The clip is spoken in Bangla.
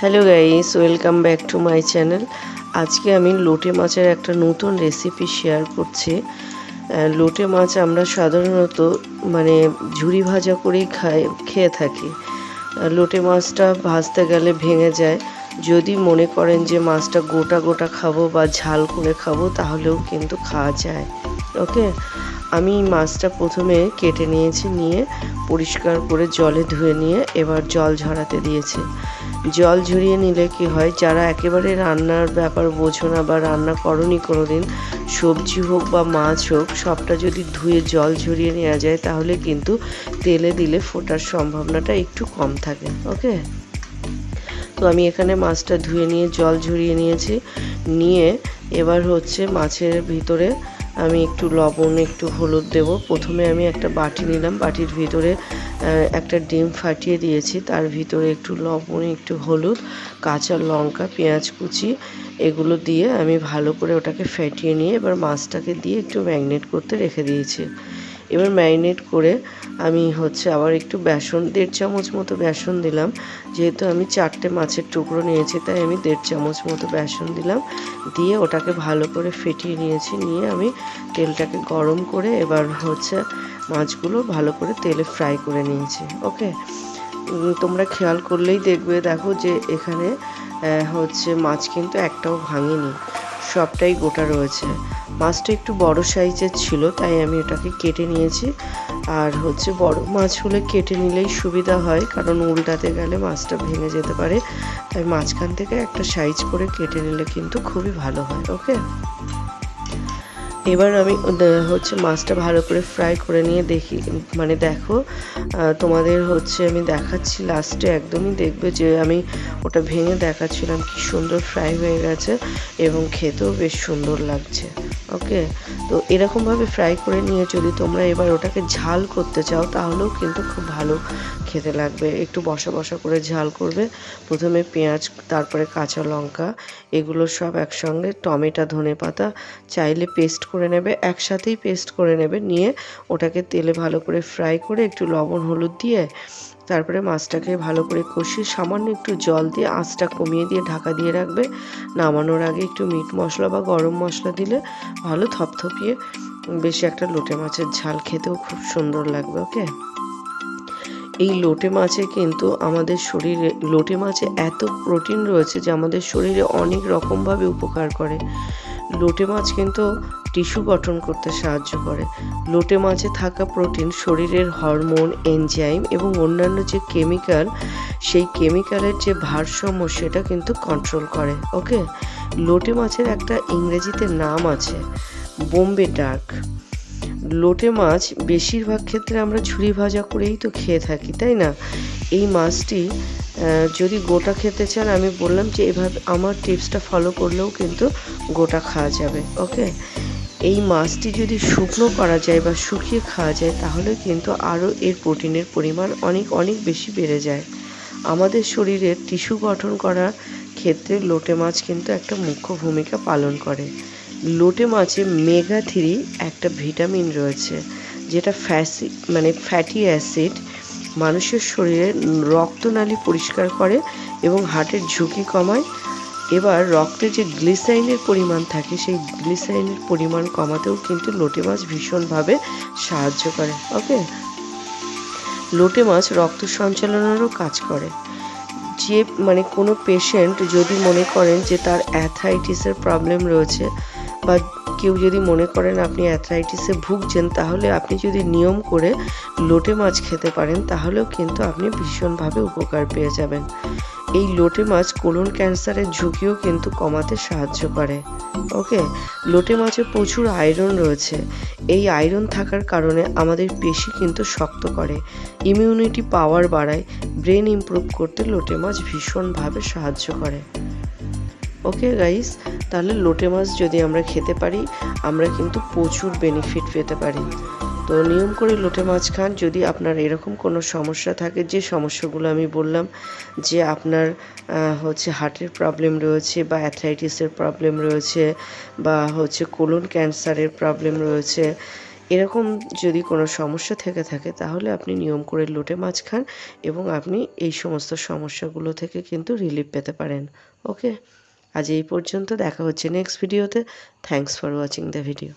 Hello guys welcome back to my channel আজকে আমি লোটে মাছের একটা নতুন রেসিপি শেয়ার করছি। লোটে মাছ আমরা সাধারণত মানে ঝুরি ভাজা করেই খাই, খেয়ে থাকি। লোটে মাছটা ভাজতে গেলে ভেঙে যায়। যদি মনে করেন যে মাছটা গোটা গোটা খাব বা ঝাল করে খাব, তাহলেও কিন্তু খাওয়া যায়। ওকে আমি মাছটা প্রথমে কেটে নিয়েছি, নিয়ে পরিষ্কার করে জলে ধুয়ে নিয়ে এবার জল ঝরাতে দিয়েছি। জল ঝরিয়ে নিলে কি হয়? যারা একেবারে রান্নার ব্যাপার বোঝো না বা রান্না করনি কোনো দিন সবজি হোক বা মাছ হোক, সবটা যদি ধুয়ে জল ঝরিয়ে নেওয়া যায়, তাহলে কিন্তু তেলে দিলে ফোটার সম্ভাবনাটা একটু কম থাকে, ওকে? তো আমি এখানে মাছটা ধুয়ে নিয়ে জল ঝরিয়ে নিয়েছি। নিয়ে এবার হচ্ছে মাছের ভিতরে আমি একটু লবণ, একটু হলুদ দেব। প্রথমে আমি একটা বাটি নিলাম। বাটির ভিতরে একটা ডিম ফাটিয়ে দিয়েছি। তার ভিতরে একটু লবণ, একটু হলুদ, কাঁচা লঙ্কা, পেঁয়াজ কুচি, এগুলো দিয়ে আমি ভালো করে ওটাকে ফেটিয়ে নিয়ে এবার মাছটাকে দিয়ে একটু ম্যাগনেট করতে রেখে দিয়েছি। এবার ম্যারিনেট করে আমি হচ্ছে আবার একটু বেসন, দেড় চামচ মতো বেসন দিলাম। যেহেতু আমি চারটে মাছের টুকরো নিয়েছি, তাই আমি দেড় চামচ মতো বেসন দিলাম। দিয়ে ওটাকে ভালো করে ফেটিয়ে নিয়েছি, নিয়ে আমি তেলটাকে গরম করে এবার হচ্ছে মাছগুলো ভালো করে তেলে ফ্রাই করে নিয়েছি, ওকে? তোমরা খেয়াল করলেই দেখবে, দেখো যে এখানে হচ্ছে মাছ কিন্তু একটাও ভাঙেনি, সবটাই গোটা রয়েছে। মাছটা একটু বড় সাইজের ছিল, তাই আমি এটাকে কেটে নিয়েছি। আর হচ্ছে বড় মাছ হলে কেটে নিলেই সুবিধা হয়, কারণ উল্টাতে গেলে মাছটা ভেঙে যেতে পারে। তাই মাঝখান থেকে একটা সাইজ করে কেটে নিলে কিন্তু খুবই ভালো হয়, ওকে? এবার আমি হচ্ছে মাছটা ভালো করে ফ্রাই করে নিয়ে দেখি। মানে দেখো তোমাদের হচ্ছে আমি দেখাচ্ছি লাস্টে একদমই দেখবে যে আমি ওটা ভেঙে দেখাচ্ছিলাম কি সুন্দর ফ্রাই হয়ে গেছে এবং খেতেও বেশ সুন্দর লাগছে। ওকে তো এরকমভাবে ফ্রাই করে নিয়ে যদি তোমরা এবার ওটাকে ঝাল করতে চাও, তাহলেও কিন্তু খুব ভালো। খেতে লাগবে। একটু বসা বসা করে ঝাল করবে। প্রথমে পেঁয়াজ, তারপরে কাঁচা লঙ্কা, এগুলো সব একসঙ্গে, টমেটো, ধনে পাতা, চাইলে পেস্ট করে নেবে, একসাথেই পেস্ট করে নেবে, নিয়ে ওটাকে তেলে ভালো করে ফ্রাই করে একটু লবণ, হলুদ দিয়ে তারপরে মাছটাকে ভালো করে কষিয়ে সামান্য একটু জল দিয়ে আঁচটা কমিয়ে দিয়ে ঢাকা দিয়ে রাখবে। নামানোর আগে একটু মিট মশলা বা গরম মশলা দিলে ভালো থপথপিয়ে বেশি একটা লোটে মাছের ঝাল খেতেও খুব সুন্দর লাগবে ওকে এই লোটে মাছে কিন্তু আমাদের শরীরে, লোটে মাছে এত প্রোটিন রয়েছে যে আমাদের শরীরে অনেক রকমভাবে উপকার করে। লোটে মাছ কিন্তু টিস্যু গঠন করতে সাহায্য করে। লোটে মাছে থাকা প্রোটিন শরীরের হরমোন এনজাইম এবং অন্যান্য যে কেমিক্যাল সেই কেমিক্যালের যে ভারসাম্য সেটা কিন্তু কন্ট্রোল করে ওকে লোটে মাছের একটা ইংরেজিতে নাম আছে, বোম্বে ডার্ক। লোটে মাছ বেশিরভাগ ক্ষেত্রে আমরা ঝুরি ভাজা করেই তো খেয়ে থাকি, তাই না? এই মাছটি যদি গোটা খেতে চান, আমি বললাম যে এভাবে আমার টিপসটা ফলো করলেও কিন্তু গোটা খাওয়া যাবে ওকে এই মাছটি যদি শুকনো করা যায় বা শুকিয়ে খাওয়া যায়, তাহলে কিন্তু আরও এর প্রোটিনের পরিমাণ অনেক অনেক বেশি বেড়ে যায়। আমাদের শরীরের টিস্যু গঠন করার ক্ষেত্রে লোটে মাছ কিন্তু একটা মুখ্য ভূমিকা পালন করে। লোটে মাছে মেগা থ্রি একটা ভিটামিন রয়েছে, যেটা ফ্যাসি মানে ফ্যাটি অ্যাসিড মানুষের শরীরে রক্তনালী পরিষ্কার করে এবং হার্টের ঝুঁকি কমায়। এবার রক্তে যে গ্লিসাইনের পরিমাণ থাকে, সেই গ্লিসাইনের পরিমাণ কমাতেও কিন্তু লোটে মাছ ভীষণভাবে সাহায্য করে, ওকে? লোটে মাছ রক্ত সঞ্চালনেরও কাজ করে। যে মানে কোনো পেশেন্ট যদি মনে করেন যে তার অ্যাথাইটিসের প্রবলেম রয়েছে বা কেউ যদি মনে করেন আপনি অ্যাথরাইটিসে ভুগছেন, তাহলে আপনি যদি নিয়ম করে লোটে মাছ খেতে পারেন, তাহলেও কিন্তু আপনি ভীষণভাবে উপকার পেয়ে যাবেন। এই লোটে মাছ কোলন ক্যান্সারের ঝুঁকিও কিন্তু কমাতে সাহায্য করে। ওকে লোটে মাছে প্রচুর আয়রন রয়েছে। এই আয়রন থাকার কারণে আমাদের পেশি কিন্তু শক্ত করে। ইমিউনিটি পাওয়ার বাড়ায়। ব্রেন ইমপ্রুভ করতে লোটে মাছ ভীষণভাবে সাহায্য করে। ওকে গাইস তাহলে লোটে মাছ যদি আমরা খেতে পারি, আমরা কিন্তু প্রচুর বেনিফিট পেতে পারি। তো নিয়ম করে লোটে মাছ খান। যদি আপনার এরকম কোনো সমস্যা থাকে, যে সমস্যাগুলো আমি বললাম, যে আপনার হচ্ছে হার্টের প্রবলেম রয়েছে বা অ্যাথরাইটিসের প্রবলেম রয়েছে বা হচ্ছে কোলন ক্যান্সারের প্রবলেম রয়েছে, এরকম যদি কোনো সমস্যা থেকে থাকে, তাহলে আপনি নিয়ম করে লোটে মাছ খান এবং আপনি এই সমস্ত সমস্যাগুলো থেকে কিন্তু রিলিফ পেতে পারেন। ওকে আজ এই পর্যন্ত দেখা হচ্ছে নেক্সট ভিডিওতে thanks for watching the video